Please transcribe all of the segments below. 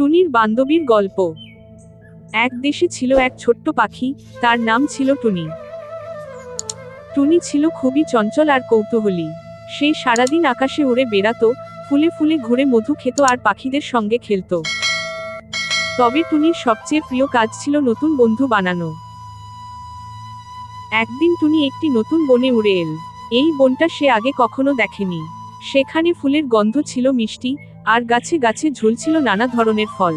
টুনির বান্ধবীর গল্প। এক দেশে ছিল এক ছোট্ট পাখি, তার নাম ছিল টুনি। টুনি ছিল খুবই চঞ্চল আর কৌতূহলী। সে সারাদিন আকাশে উড়ে বেড়াতো, ফুলে ফুলে ঘুরে মধু খেত আর পাখিদের সঙ্গে খেলতো। তবে টুনির সবচেয়ে প্রিয় কাজ ছিল নতুন বন্ধু বানানো। একদিন টুনি একটি নতুন বনে উড়ে এল। এই বনটা সে আগে কখনো দেখেনি। সেখানে ফুলের গন্ধ ছিল মিষ্টি আর গাছে গাছে ঝুলছিল নানা ধরনের ফল।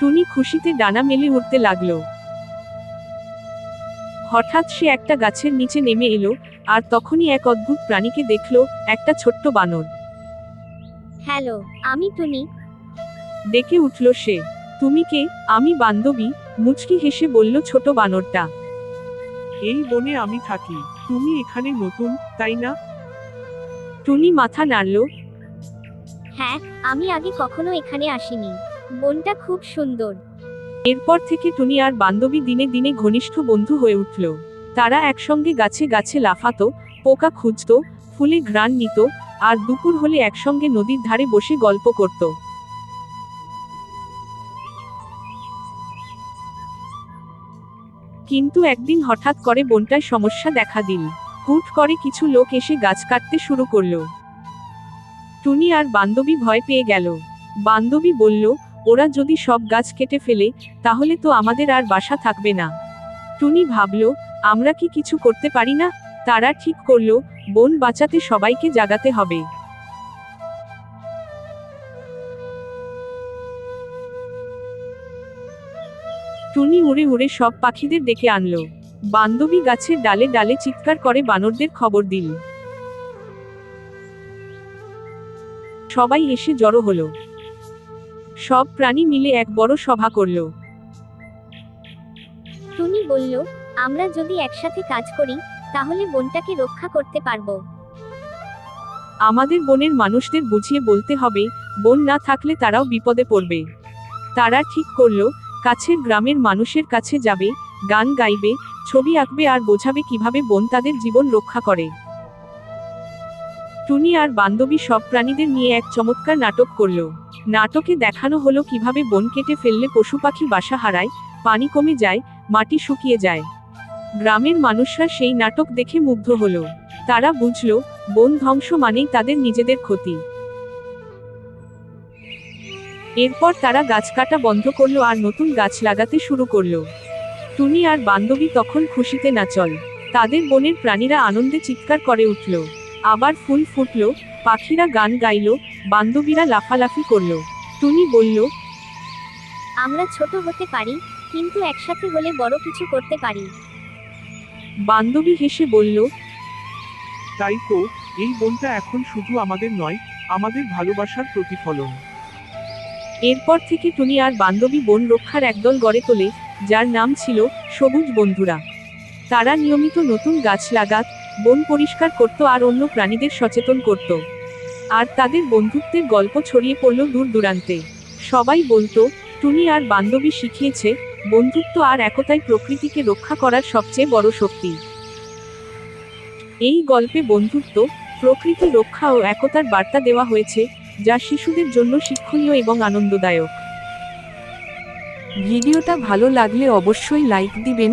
টুনি খুশিতে ডানা মেলে উঠতে লাগল। হঠাৎ সে একটা গাছের নিচে নেমে এলো আর তখনই এক অদ্ভুত প্রাণীকে দেখল একটা ছোট্ট বানর। হ্যালো আমি টুনি। ডেকে উঠল সে। তুমি কে? আমি বান্ধবী মুচকি হেসে বলল ছোট বানরটা। এই বনে আমি থাকি। তুমি এখানে নতুন তাই না? টুনি মাথা নাড়ল হ্যাঁ আমি আগে কখনো এখানে আসিনি। বনটা খুব সুন্দর। এরপর থেকে টুনি আর বান্ধবী দিনে দিনে ঘনিষ্ঠ বন্ধু হয়ে উঠল। তারা একসঙ্গে গাছে গাছে লাফাতো, পোকা খুঁজতো, ফুলে ঘ্রাণ নিত, আর দুপুর হলে একসঙ্গে নদীর ধারে বসে গল্প করত। কিন্তু একদিন হঠাৎ করে বনটায় সমস্যা দেখা দিল। হুট করে কিছু লোক এসে গাছ কাটতে শুরু করল। টুনি আর বান্ধবী ভয় পেয়ে গেল। বান্ধবী বলল, ওরা যদি সব গাছ কেটে ফেলে, তাহলে তো আমাদের আর বাসা থাকবে না। টুনি ভাবল, আমরা কি কিছু করতে পারি না? তারা ঠিক করল, বন বাঁচাতে সবাইকে জাগাতে হবে। টুনি উড়ে উড়ে সব পাখিদের ডেকে আনলো। বান্ধবী গাছের ডালে ডালে চিৎকার করে বানরদের খবর দিল। সবাই এসে জড়ো হলো। সব প্রাণী মিলে এক বড় সভা করল। টুনি বলল আমরা যদি একসাথে কাজ করি তাহলে বনটাকে রক্ষা করতে পারব। আমাদের বনের মানুষদের বুঝিয়ে বলতে হবে বন না থাকলে তারাও বিপদে পড়বে। তারা ঠিক করল কাছের গ্রামের মানুষের কাছে যাবে গান গাইবে ছবি আঁকবে আর বোঝাবে কীভাবে বন তাদের জীবন রক্ষা করে। টুনি আর বান্ধবী সব প্রাণীদের নিয়ে এক চমৎকার নাটক করল। নাটকে দেখানো হলো কীভাবে বন কেটে ফেললে পশু পাখি বাসা হারায়, পানি কমে যায়, মাটি শুকিয়ে যায়। গ্রামের মানুষরা সেই নাটক দেখে মুগ্ধ হল। তারা বুঝলো, বন ধ্বংস মানেই তাদের নিজেদের ক্ষতি। এরপর তারা গাছ কাটা বন্ধ করল আর নতুন গাছ লাগাতে শুরু করল। টুনি আর বান্ধবী তখন খুশিতে নাচল। তাদের বনের প্রাণীরা আনন্দে চিৎকার করে উঠল। আবার ফুল ফুটল পাখিরা গান গাইল বান্ধবীরা লাফালাফি করল। টুনি বলল আমরা ছোট হতে পারি কিন্তু একসাথে হলে বড় কিছু করতে পারি। বান্ধবী হেসে বলল তাই তো এই বনটা এখন শুধু আমাদের নয় আমাদের ভালোবাসার প্রতিফলন। এরপর থেকে টুনি আর বান্ধবী বন রক্ষার একদল গড়ে তোলে যার নাম ছিল সবুজ বন্ধুরা। তারা নিয়মিত নতুন গাছ লাগাত, বন পরিষ্কার করত আর অন্য প্রাণীদের সচেতন করত। আর তাদের বন্ধুত্বের গল্প ছড়িয়ে পড়ল দূর দূরান্তে। সবাই বলতো, টুনি আর বান্ধবী শিখিয়েছে, বন্ধুত্ব আর একতাই প্রকৃতিকে রক্ষা করার সবচেয়ে বড় শক্তি। এই গল্পে বন্ধুত্ব, প্রকৃতি রক্ষা ও একতার বার্তা দেওয়া হয়েছে, যা শিশুদের জন্য শিক্ষণীয় এবং আনন্দদায়ক। ভিডিওটা ভালো লাগলে অবশ্যই লাইক দিবেন